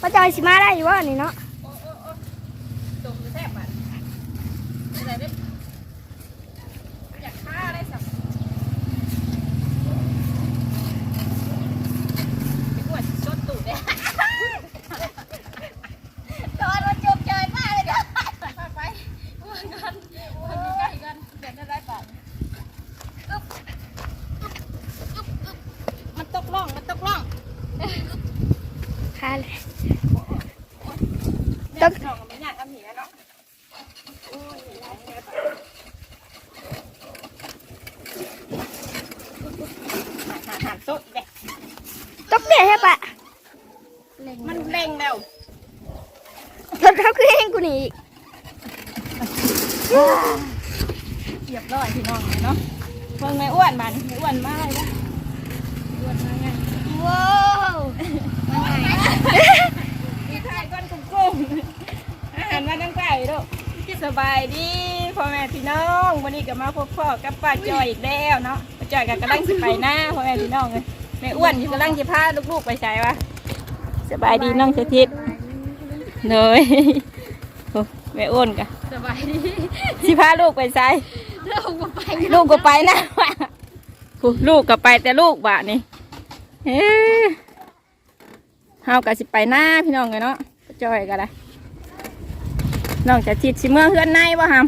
ป้าจอยสิมาได้อยู่ว่านี่เนาะ จมแทบอะอะไรได้อยากฆ่าได้สักไปปวดชดตูดเลยตอนมันจมใจมากเลยนะไปไปปวดกันปวดใกล้กันเดี๋ยวได้ปะอึ๊บอึ๊บอึ๊บมันตกล่องมันตกล่อง ค่ะเลย ตกล่องไม่อยากทำหนีแล้วเนาะหาหาสดเลยตกเบี้ยใช่ปะมันเร่งแล้วรถเขาคือเองกูนี่อีกเรียบร้อยพี่น้องเลยเนาะเพิ่งไม่อ้วนมันไม่อ้วนมากเลยนะอ้วนมากไงว้าวมีไข่ก้อนกุ้ งๆอาหารมาตั้งไก่ลูกที่สบายดีพ่อแม่พี่น้องวันนี้ก็มาพบพ่อกับป้าจอยอีกแล้วเนาะป้าจอยกับกำลังสิไปหน้าพ่อแม่พี่น้องเลยแม่อ้วนอยู่กำลังจะพาลูกๆไปใช้วะสบายดีน้องเชทิศเนยโอ้แม่อ้วนกะสบายดีสิพาลูกไปใช้เราก็ไปลูกก็ไปนะลูกก็ไปแต่ลูกบะนี่เฮ้เฮาก็สิไปหน้าพี่น้องเลยเนาะ จอยกันเลยน้องจะจิตสิเมื่อเฮือนในบ่ฮัม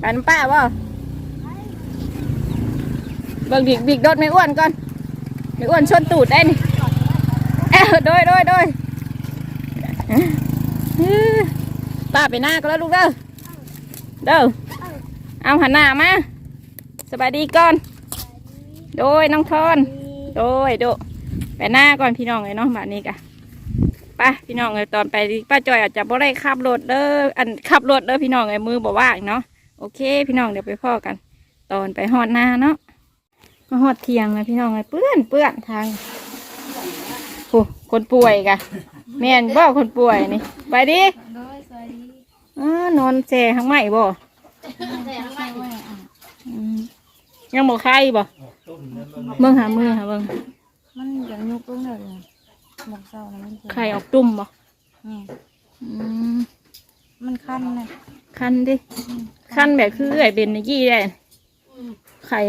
ไปน้ำป้าบ่เบิ่งบิ๊กบิ๊กโดดไม่อ้วนก่อนไม่อ้วนชนตูดได้นี่เอ้าโดยโดยโดยเอ้อป้าไปหน้าก็แล้วลูกเด้อเด้อเอาหันหน้ามาสบายดีก่อน โดยน้องทอน โดยโดไปหน้าก่อนพี่น้องเลยเนาะแบบนี้กะ ไปพี่น้องเลยตอนไปป้าจอยอาจจะบ่ได้ขับรถเด้ออันขับรถเด้อพี่น้องเลยมือบ่ว่างเนาะโอเค พี่น้องเดี๋ยวไปพ่อกัน ตอนไปหอดหน้าเนาะมาหอดเทียงเลยพี่น้องเลยเปื้อนเปื้อนทางโอ้คนป่วยกะแม่นบ่คนป่วยนี่ไปดิโดยสวัสดีอ้านอนแช่ข้างใหม่บ่แต่ทำไมไม่อะอืมยังบอกใครบ่เบิ่งหามือหาเบิ่งมันอย่างยุกลงเลย หมกเศร้านะมันใครออกตุ่มบ่นี่อืมมันคันเลยคันดิคันแบบคือไอ้เป็นในกี้ได้ ไข่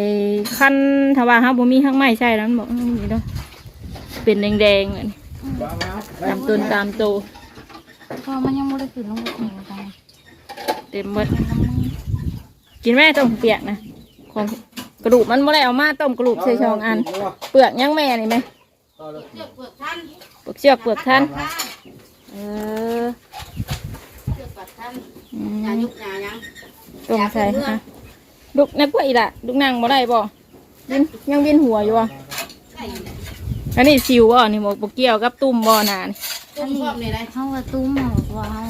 คันถ้าว่าเฮาบ่มีข้างไม้ใช่แล้วมันบอกอืมนี่เนาะเป็นแดงๆอันนี้ตามต้นตามโตเพราะมันยังไม่ได้ขึ้นลงไปแข่งกันเต็มหมด กินแม่ต้มเปียกนะของกระดูกมันบ่ได้เอามาต้มกระดูกใส่ช่องอัน เปลือกยังแม่นี่ไหม เปลือกเชือกเปลือกท่านเอออืมยุกยายังต้มใส่ฮะลูกนักว่าอีละลูกนางบ่ได้บ่วินยังเวียนหัวอยู่อะอันนี้สิวบ่นี่บ่บ่เกี่ยวกับตุ่มบ่นานตุ้มพร้อมเลยได้เขาว่าตุ้มเหรอว่าเขา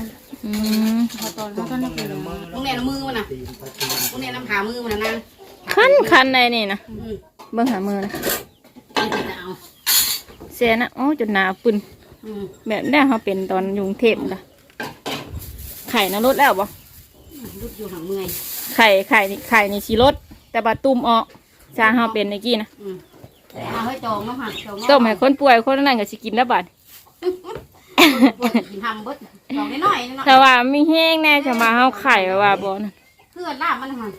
อืมพอตอนเขาตอนนั้นเป็นมึงแน่น้ำมือมันน่ะมึงแน่น้ำขามือมันน่ะนางคันคันในนี่นะอืมเบิ่งหามือนะนี่จะเอา เสียนะโอ้จนหนาปึนอืมแบบนี้เขาเป็นตอนอยุงเทพนะไข่นะลดแล้วบ่รุดอยู่หางเมื่อยไข่ไข่นี่ไข่นี่สิลดแต่บาตุ่มออกชาเฮาเป็นในกี้นะอืมเอาให้จองน้ำหักจองต้มให้คนป่วยคนนั้นก็สิกินแล้วบาดปวดกินทำเบิดจองน้อยๆน้อยแต่ว่ามีแห้งแน่จะมาเฮาไข่ว่าบ่นะๆเพื่อนลาบมันหัน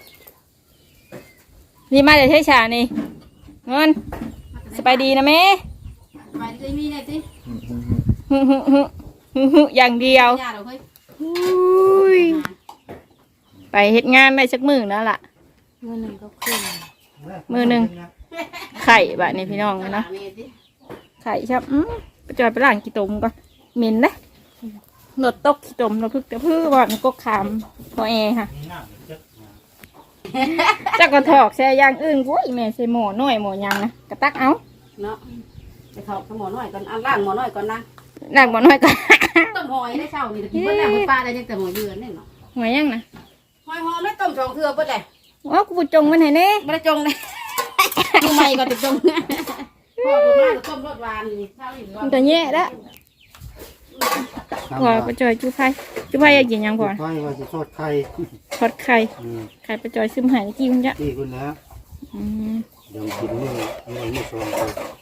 นี่มาจากเทชานี่เงินสบายดีนะแม่ ไปเคยมีเลยสิฮึฮึฮึฮึฮึอย่างเดียวญาติเราเฮ้ยอุ้ยไปเฮ็ดงานได้สักมือนั่นล่ะเงินหนึ่งก็ขึ้นมือหนึ่งไข่บาดนี้พี่น้องนะเมสิไข่ครับอืมไปจอยไปล้างกี่ตมก่อนเหม็นนะหนดตกกี่ตมเราพึกแต่พื้บ่อนกกขามพอแอค่ะจักกระถอกแช่ย่างอื่นกุ้ยแม่ใส่หม้อน้อยหม้อยังนะกระตักเอาเนาะ ไปถอดหมอน้อยก่อนเอาล่างหมอน้อยก่อนนะล้างหม้อน้อยก่อนต้มหอยได้เช้านี่ตะกี้เพิ่นแล้วเพิ่นปลาได้ยังแต่หมอเยือนนี่เนาะหัวยังนะหอยหอมได้ต้มสองเทื่อเบิดเลยว้าวกูจงมันไหนเน่บ่ได้จงเลยดูใหม่ก่อนจะจงพอดูมาก็ต้มรสหวานนี่เช้านี่มันจะแย่แล้วพอไปจอยจูไผ่จูไผ่อยากกินยังพอไฟว่าจะทอดไข่ทอดไข่อืมไข่ไปจอยซึมหายกี่คุณจ๊ะที่คุณนะอืมเดี๋ยวกินเมื่อเมื่อเมื่อสองคนยอกกินดิอืมถูกพี่น้องเลย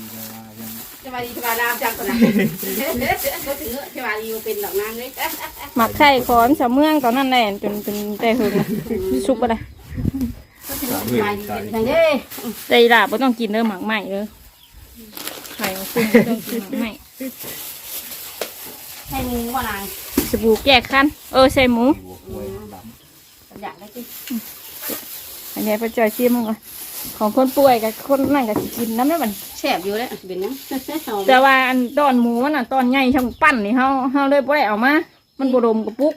เพิ่นปะเฮ้ยลูกยังกระตากันปะนี่สบายดีก้อนสบายดีก้อนฉันอยากกินนะสบายดีสบายดามจังก่อนนะก็ถือสบายดีเป็นดอกนางเลยหมักไข่ขอนสามเมืองตอนนั้นแหละจนเป็นใจหึงนะสุกไปเลยสบายดีเป็นทางเด้ใจหลาบ่ต้องกินเด้อหมักใหม่เด้อไข่ของคุณบ่ต้องกินหมักใหม่ให้มึงว่านางสบู่แก้คันเออใส่หมูอยากได้กินอันนี้พระจอยชิมมันก่อน ของคนป่วยกับคนนั่นก็สิกินน้ำได้บัดแสบอยู่แล้วเป็นยังแต่ว่าอันตอนหมูมันน่ะตอนใหญ่ช่างปั้นนี่เฮาเฮาเลยบ่ได้เอามา มันบ่ดมกระปุก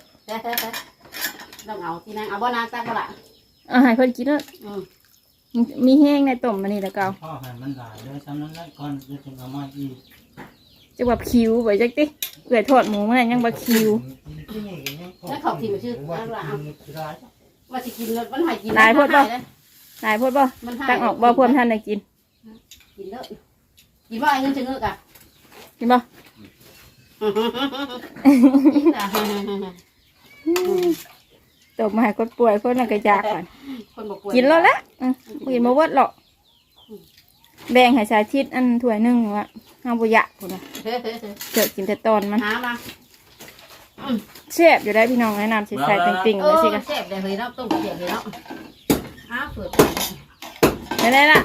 ต้องเอาที่นางเอาบ่นางตั้งก็ละเอาให้เพิ่นกินเด้ออืมมีแห้งในต้มมันนี่แล้วก็เอาพ่อให้มันหลายเลยซ้ำนั้นแล้วก่อนจะถึงเอามาอีกจักว่าคิวไว้จักติเปื่อยทอดหมูมันนะยังบ่คิวแล้วเขาทีมชื่อแล้วละว่าสิกินมันหายกินหลายโพดบ่ มันหายตั้งออกบ่เพิ่นท่านได้กินกินเด้อกินว่าไอ้เงินจะเงือกอะกินบ่ต้มมาให้คนป่วยคนนั้นก็อยากก่อนคนบอกป่วยกินแล้วละอืมบ่กินมาเวิดหรอกแบ่งให้สาธิตอันถ้วยหนึงว่าเฮาบ่อยากพุ่นน่ะเจอกินแต่ตอนมันหามาแซ่บอยู่ได้พี่น้องแนะนำสิใส่ติ่งๆเอเลยอสิกะแซ่บเลยเฮ้ยเนาะต้มเสียบเลยเนาะ อ้าวเปิดได้ได้ละ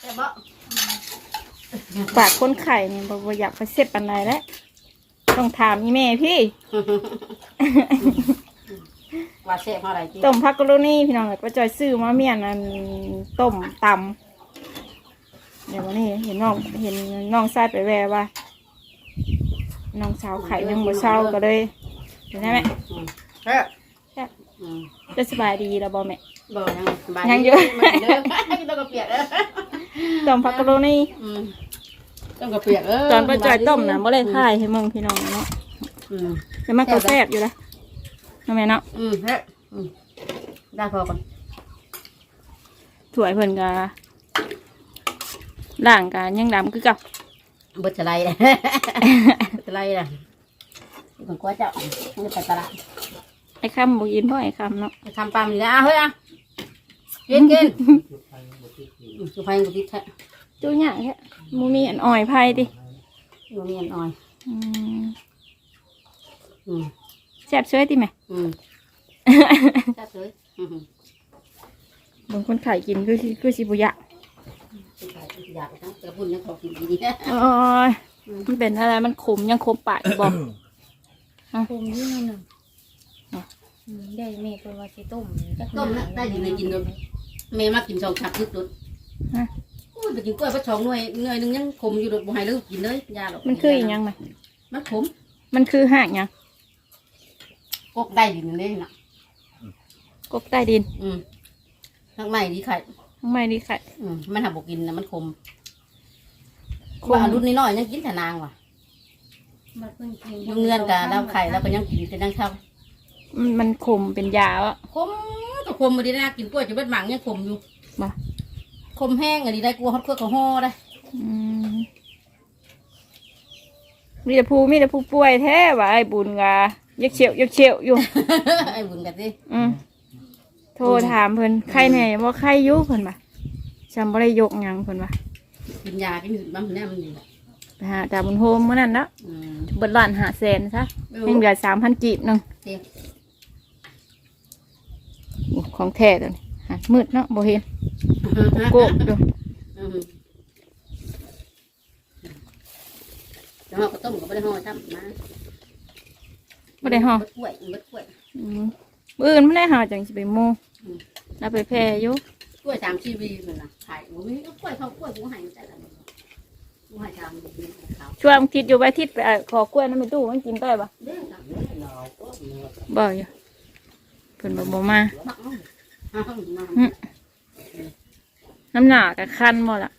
แซ่บบ่ปากคนไข่นี่บ่บ่อยากไปเส็บปานใดแล้วต้องถามอีแม่พี่ ว่าแซ่บเท่าไหร่จริงต้มพักกะโรนี่พี่น้องเอ้ยป้าจอยซื้อมาเมียนอันต้มตำเดี๋ยววันนี้เห็นน้องเห็นน้องชายไปแวะว่าน้องสาวไข่ยังบ่เศร้าก็เลยเห็นไหมแม่แซ่บแซ่บอืมจะสบายดีแล้วบ่แม่ บ่ยังสบายยังเยอะ มันเยอะต้องกระเปียกเออต้มพักกะโรนี่อืมต้องกระเปียกเออตอนป้าจอยต้มนะบ่ได้ถ่ายให้มึงพี่น้องเนาะอืมแต่มันก็แซ่บอยู่นะน้องแม่เนาะอืมแซ่บอืมได้พอก่อนถ้วยเพิ่นก็ล่างกันยังดำคือเก่าเบิดจะไรเลยเบิดจะไรเลยมันก็จะมันไปตลาดไอ้คำบ่ยินพ่อไอ้คำเนาะไปทำปลาหมึกนะเฮ้ยอะ กินกินสุพรรณกุฏิแท้จูหยังแค่มูมีอันอ่อยไผ่ดิอยู่เมียนอ่อยอืมอืมแซ่บช่วยติแม่อืมแซ่บเลยอืมบางคนขายกินคือสิคือสิบุยะอยากทั้งกระปุ่นยังขอกินดีๆนะโอ้ยมันเป็นอะไรมันขมยังขมปากอยู่บอก ผมยี่นั่นน่ะ อืมได้แม่ก็ว่าสิต้มจักต้มนะได้ดีเลยกินเลย เมย์มากินสองฉับยึดรถอุ้ยไปกินกล้วยพระชองหน่วยหน่วยหนึงยังขมอยู่รถบ่ให้เลยกินเลยยาหรอกมันคืออีหยังไหมมันขมมันคือหากหยังกกได้ดีนึงเลยนะกบใต้ดินอืมข้างในดีไข่ข้างในดีไข่อืมมันหาบกินนะมันขมขว่ามรุ่นนี้น้อยยังกินแต่นางว่ะมาเพิ่นกินอยุ่งเงื่อนกับเราไข่เราก็ยังกินแต่ยังเท่ามันมันขมเป็นยาวะ ขม ก็ขมมาดีนะกินกล้วยจะเบิดหมังยังขมอยู่บ่ขมแห้งอันนี้ได้กลัวฮอตกล้วยกับห่อได้อืมมีแต่ผู้มีแต่ผู้ป่วยแท้ว่ะไอ้บุญกายักเฉียวยักเฉียวอยู่ ไอ้บุญกันสิอืมโทรถามเพิ่นใครแน่ว่าใครอยู่เพิ่นปะจำบ่ได้ยกหยังเพิ่นปะกินยากินหืดบ้างเนี่ยมันดีไปหาจ่าบุญโฮมเมื่อนั้นเนาะอืมเบิดล้านหาแสนซะยังเหลือสามพันกีบหนึงเสียโอ้ ของแท้ตัวนี้หันมืดเนาะบ่เห็นโกบดูอืมแล้วเราก็ต้มกับไม่ได้ห่อจ้ำนะบ่ได้ห่อเบิดกล้วยเบิดกล้วยอืมมื้ออื่นไม่ได้หาจังสิไปโมแล้วไปแพร่อยู่กล้วยสามชีวีเหมือนนะขายโอ้ยกล้วยเขากล้วยกูใหายแต่ละกูใหายชามดีๆขาวช่วงทิศอยู่ไปทิศไปเอาขอกล้วยน้ำไปตู้มันกินได้ปะเด้งนะบ่อยู่ เพิ่นบ่บ่มาบักเอาเอามาน้ำหนากับคันหมดละ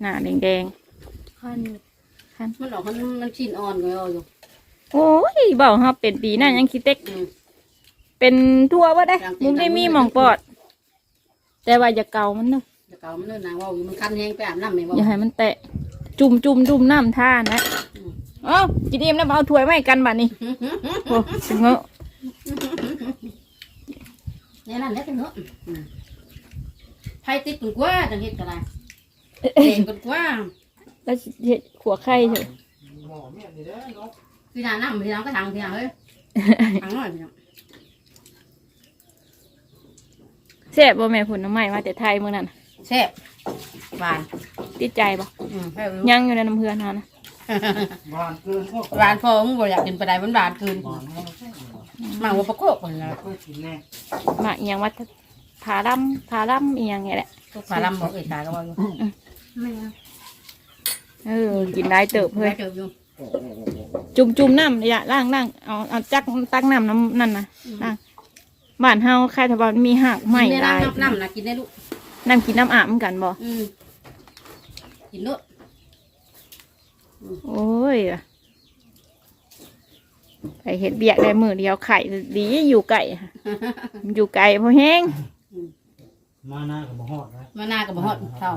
หนาแดงคันมันออกมันมันชิ้นอ่อนเลยเอาอยู่ๆ โอ้ยเบาเฮาเป็นปีนั่นยังคิดเต็ก อืมเป็นทั่วว่าได้มุมได้มีหมองปอด แต่ว่าอย่าเกามันเนอะจะเก่ามันเนิ่นนางเว่าอยู่มันคันแห้งไปอาบน้ำไม่เว่าอย่าให้มันแตะ จุ่มจุ่มจุ่มน้ำท่านะเอ้ากินเอ็มแล้วมาเอาถ้วยมาให้กันบัดนี้ โอ้ถึงเงอะ เนี่ยนั่นแหละจังเนาะอืมไผ่ติดกันกว่าจังเฮ็ดก็ได้เองกันกว่าแล้วเฮ็ดขัวไข่เถอะหมอเมียนี่เด้อเนาะพี่นาน้ำพี่น้ำก็ทางพี่นาเฮ้ยทางหน่อยพี่น้องแซ่บบ่แม่ผลน้ำใหม่มาแต่ไทยเมื่อนั้นน่ะแซ่บหวานติดใจบ่อืมแซ่บอยู่ยังอยู่ในน้ำเพื่อนเฮานะหวานเกินพวกหวานพอมึงบ่อยากกินไปได้มันหวานเกินหวานแห้งแท้มาว่าประโคกคนละก็กินแน่มาเอียงวัดผาล่ำผาล่ำเอียงไงแหละพวกปลาลำบอกเอ้ยตาก็ว่าอยู่เออกินได้เติบเฮ้เฮ้ยยเจออยู่จุ่มจุ่มน้ำอย่าล่างล่างเอาเอาจักตักน้ำน้ำนั่นนะล่างบ้านเฮาใครทบานมีหักใหม่กินหได้ลายน้ำน้ำนะกินได้ลูกน้ำกินน้ำอาบเหมือนกันบ่อืมกินเนอะโอ้ย ไปเห็ดเบียกได้มือเดียวไข่ดีอยู่ไก่ค่ะอยู่ไก่พอแห้ง มาหน้ากับมาฮอดนะมาหน้ากับบ่ฮอดเท่า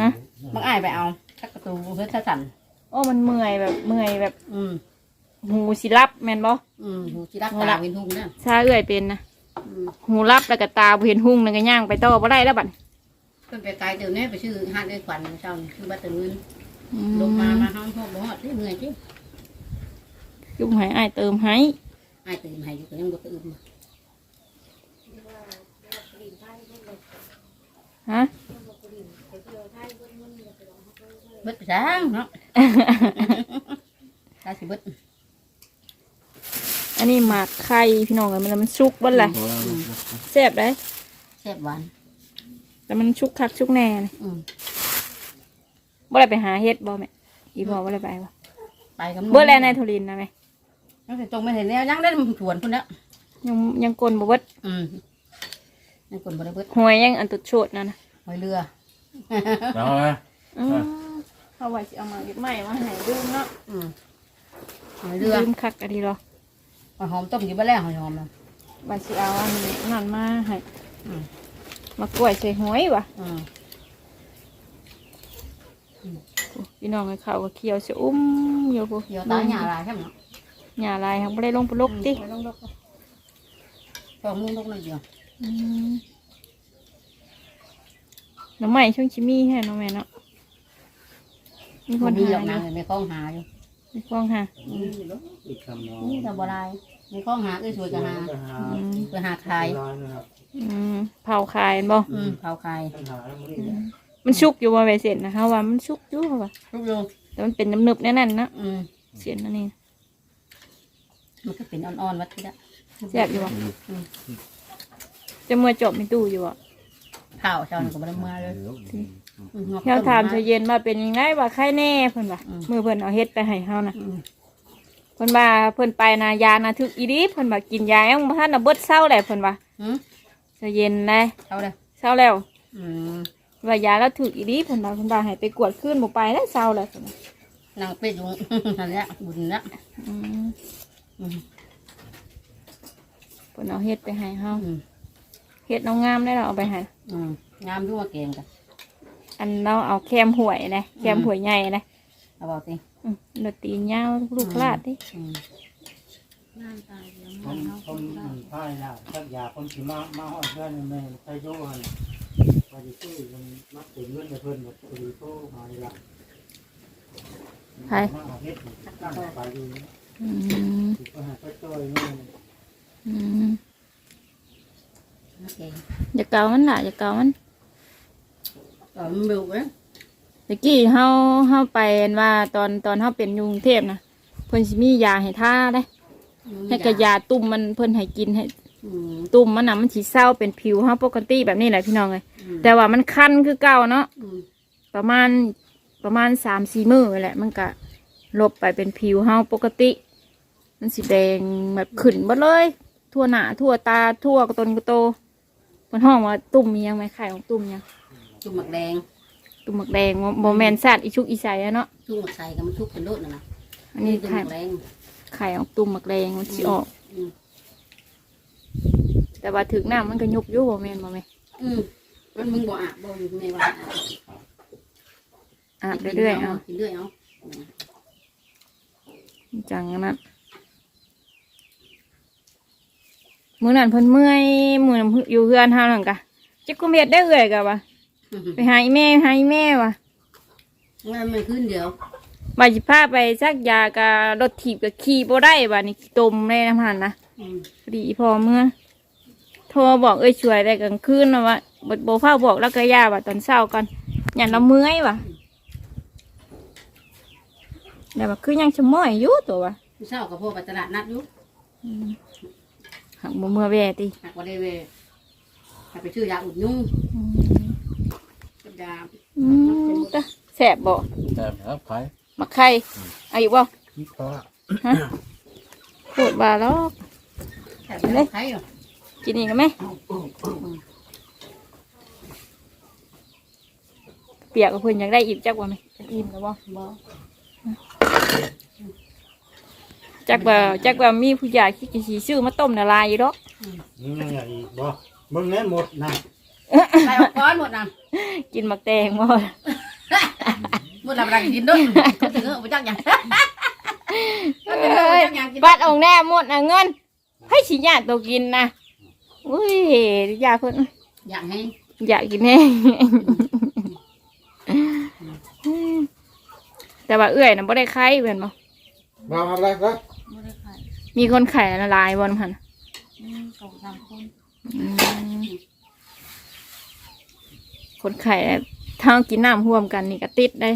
ฮะ บังอ้ายไปเอาทักประตูเฮ็ดซะสั่นโอ้มันเมื่อยแบบเมื่อยแบบอืมหูสิรับแม่นบ่อืมหูจิรักตาเห็นทุ่งเนี่ยซาเอื้อยเป็นนะอืมหูรับแล้วก็ตาบ่เห็นหุ่งแล้วก็ย่างไปต่อบ่ได้แล้วบัดเพิ่นไปไกลเดี๋ยวนี้ไปชื่อห้านไอ้ขวัญเช้านี่คือบัตรเงินอืลงมามาห้องพวกบ่ฮอดที่เมื่อยจิ ยุบให้อ้ายเติมให้อ้ายตื่นให้อยู่ก็ยังบ่ตื่นฮะ เบิดไปจ้างเนาะตาสิเบิดอันนี้หมากไข่พี่น้องเอ้ยมันมันชุกบ่ล่ะแซ่บได้แซ่บหวาน แต่มันชุกคักชุกแน่เลยอืมบ่ได้ไปหาเฮ็ดบ่แม่อีพ่อบ่ได้ไปบ่ไปกับเบ่แลในทุรินทร์นะแม่ ยังสิตรงไม่เห็นแนวยังได้สวนพุ่นแล้วยังยังกลนบ่เบิดอืมยังคนบ่ได้เบิดหวยยังอันตุดโชดนั่นนะหอยเรือเอาไว้อืมเอาไว้สิเอามาเก็บใหม่มาให้ดื่มเนาะอืมหอยเรือดื่มคักอะดีรอหอยหอมต้มอยู่บ้านแล้วหอยหอมนะไว้สิเอาอันนั่นมาให้อืมมากล้วยใส่หวยว่ะอืมพี่น้องให้เขาก็เคี้ยวสิอุ้มอยู่พุเดี๋ยวตาหยาลายใช่ไหมเนาะ หญ้าลายเขาบ่ได้ลงไปลกติไปลงลกพอมึงลกหน่อยเดียวอืมน้ำใหม่ช่วงชิมี่ให้น้องแม่เนาะมีคคนนดีหาหรอกอนะยู่ในคลองหาอยู่มีคลองหาอีกคำน้องนี่แต่บ่ได้ในคลองหาคือสวยจะหาปัญหาอืมคือหาขายลายนะครับอืมเผาคายเห็นบ่อืมเผาขายปัญหาแล้วมันนี่มันชุกอยู่ว่าใบเสร็จนะคะว่ามันชุกอยู่ว่าทุกโยแต่มันเป็นน้ำหนึบแน่นๆนะอืมเสียนนั่นนี่ มันก็เป็นอ่อนๆวัดที่ละแซ่บอยู่ว่ะจะเมื่อจบไม่ตู้อยู่อะเผาเช้านี่ก็บ่ได้เมื่อเลยอืมเฮาถามเชาเย็นว่าเป็นยังไงว่าไข้แน่เพิ่นว่าอืมมือเพิ่นเอาเฮ็ดไปให้เฮานะอืมเพิ่นว่าเพิ่นไปนายานะทึกอีดีเพิ่นว่ากินยายังบ่ทันน่ะเบิดเศร้าแหละเพิ่นว่าอืมเชาเย็นเลยเท่าเลยเศร้าแล้วอืมว่ายาแล้วถึกอีดีเพิ่นว่าเพิ่นว่าให้ไปกวดขึ้นบ่ไปแล้วเศร้าแล้วเพิ่นว่านางเป็ดอยู่นั่นแหละบุญละอืมอืม เพิ่นเอาเฮ็ดไปให้เฮาอืมเฮ็ดเอางามได้เราเอาไปให้อืมงามอยู่ว่าเก่งกันอันเราเอาแคมหวยนะแคมหวยใหญ่นะเอาบอกสิอืมดนตรียาวลูกคลาดดิอืมคนคนมันพ่ายละสักอยางคนที่มามาฮอดเพื่อนแม่ใส่โยหันพอดีซื้อมันมักเป็นเงินแต่เพิ่นหมดพอดีโตมาเลยละไผมาเอาเฮ็ดตั้งไปอยู่อืมสิก็หาไปจ่อยนี่อืมเก่งอย่าเกามันล่ะอย่าเกามันเออมันเบลเว้ยตะกี้เฮาเฮาไปอันว่าตอนตอนเฮาเป็นอยู่กรุงเทพนะเพิ่นสิมียาให้ท่าได้ ให้กระยาตุ่มมันเพิ่นให้กินให้ อืมตุ่มมันน่ะมันสิเศร้าเป็นผิวเฮาปกติแบบนี้แหละพี่น้องเอ้ยอืมแต่ว่ามันคันคือเก่าเนาะ อืมประมาณประมาณสามสี่มือแหละมันก็ ลบไปเป็นผิวเฮาปกติ มันสีแดงแบบขึ้นหมดเลย ทั่วหน้าทั่วตาทั่วกระตนกระโตมันห้องว่าตุ่มมียังไหมไข่ของตุ่มยังจุ่มหมักแดงตุ่มหมักแดงโมแมนสัตว์อีชุกอีใสอะเนาะจุ่มหมักใส่กับมันทุกเป็นโลดนะนะอันนี้จุ่มหไข่มักแดงไข่ของตุ่มหมักแดงมันสีออก อืมแต่ว่าถึงน้ำมันก็ยุบอยู่บ่แม่นบ่แม่อืมมันมึงบ่อาบบ่อยู่ในว่าอาบเรื่อยๆเอากินเรื่อยเอา จังนั้นมื้อนั้นเพิ่นเมื่อยมื้อนั้นอยู่เฮือนเฮานั่นกะจักกุมเฮ็ดได้เอื้อยกะว่าไปหาอีแม่หาอีแม่ว่ะมันมันขึ้นเดียวว่าสิพาไปซักยากะรถถีบก็ขี่บ่ได้บัดนี้ตมเลยน้ำหันนะอืมพอดีพอเมื่อโทรบอกเอ้ยช่วยได้กลางคืนนะว่าบดโบฟ้าบอกแล้วก็ย่าว่าตอนเช้าก่อนอย่างเราเมื่อยว่ะ แต่ว่าคือยังชะม้อยอยู่ตัวว่ะเช้ากับพ่อไปตลาดนัดอยู่หักบ่เมื่อแว่ติหากว่าได้เวหากไปชื่อยาอุดยุ่งอืมกับยาอืมตะแสบบ่แต่ครับขายมักไข่อายุบ่คิดเพราะว่าพูดบาแล้วแต่ไม่ได้ใช้หรอกกินอีกกันไหมเปียกกับเพื่อนอยากได้อิ่มจักว่าไหมจักอิ่มแล้วบ่บ่ จักว่าจักว่ามีผู้ใหญ่คิดจะสีซื้อมาต้มละลายอยู่ดอกอืมอย่างอีกบ่มึงแน่หมดนะใส่ออกก้อนหมดนะกินหมักแตงบ่หมดลำรังกินด้วยก็ถึงเออไปจักอย่างเอ้ยบัดเองแน่หมดน่ะเงินให้สิญาติตัวกินนะอุ้ยอยากเพิ่นอยากให้อยากกินแน่ แต่ว่าเอื้อยน่ะบ่ได้ไข่เพิ่นบ่มาทำอะไรครับไม่ได้ขายมีคนไข่ละลายบ่นำหั่นอืมสองสามคนอืมคนไข่ถ้ากินน้ำร่วมกันนี่ก็ติดได้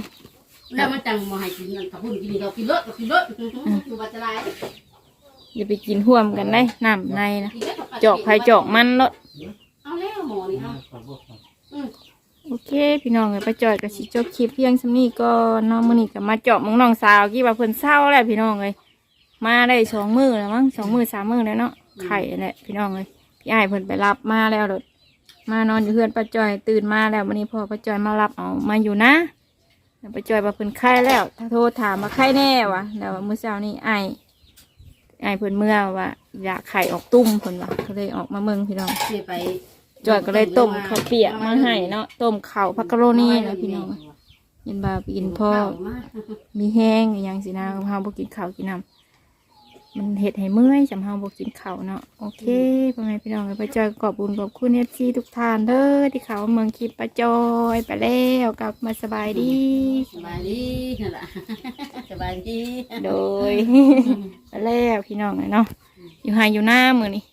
แล้วมันจังมาให้กินนั่นถ้าพุ่นกินเรากินรถเรากินรถอยู่บัตรลายอย่าไปกินร่วมกันได้น้ำในนะจอกไผ่จอกมันเนาะเอาแล้วหมอนี่เอา ขอบคุณครับ โอเค พี่น้องเลยไปจอยกับสิจบคลิปเพียงสำนี้ก็น้องมือนี่ก็มาเจาะมองน้องสาวกี่ว่าเพิ่นเศร้าแล้วพี่น้องเลยมาได้สองมือแล้วมั้งสองมือสามมือแล้วเนาะไข่แหละพี่น้องเลยพี่ไอ้เพิ่นไปรับมาแล้วรถมานอนอยู่เพื่อนป้าจอยตื่นมาแล้ววันนี้พอป้าจอยมารับเอามาอยู่นะป้าจอยว่าเพิ่นไข้แล้ว ถ้าโทรถามมาไข้แน่วะแล้วมื้อเช้านี้ไอ้ไอ้เพิ่นเมื่อว่าอยากไข่ออกตุ้มเพิ่นว่าก็เลยออกมาเมืองพี่น้องไป จอยก็เลยต้มข้าวเปียกมาให้เนาะต้มข้าวพักกะโรนี่นะพี่น้องยินบาไปกินพ่อมีแห้งอหย่างสินะเฮาบ่กินข้าวกินน้ำมันเห็ดให้เมื่อยจำเฮาบ่กินข้าวเนาะโอเคพ่อแม่พี่น้องไปจอยขอบคุญขอบคุณเอฟซีทุกท่านเด้อที่เขาเมืองคลิปปะจอยไปแล้วกลับมาสบายดีสบายดีนั่นแหละสบายดีโดยไปแล้วพี่น้องเลยเนาะอยู่หายอยู่หน้ามือนี่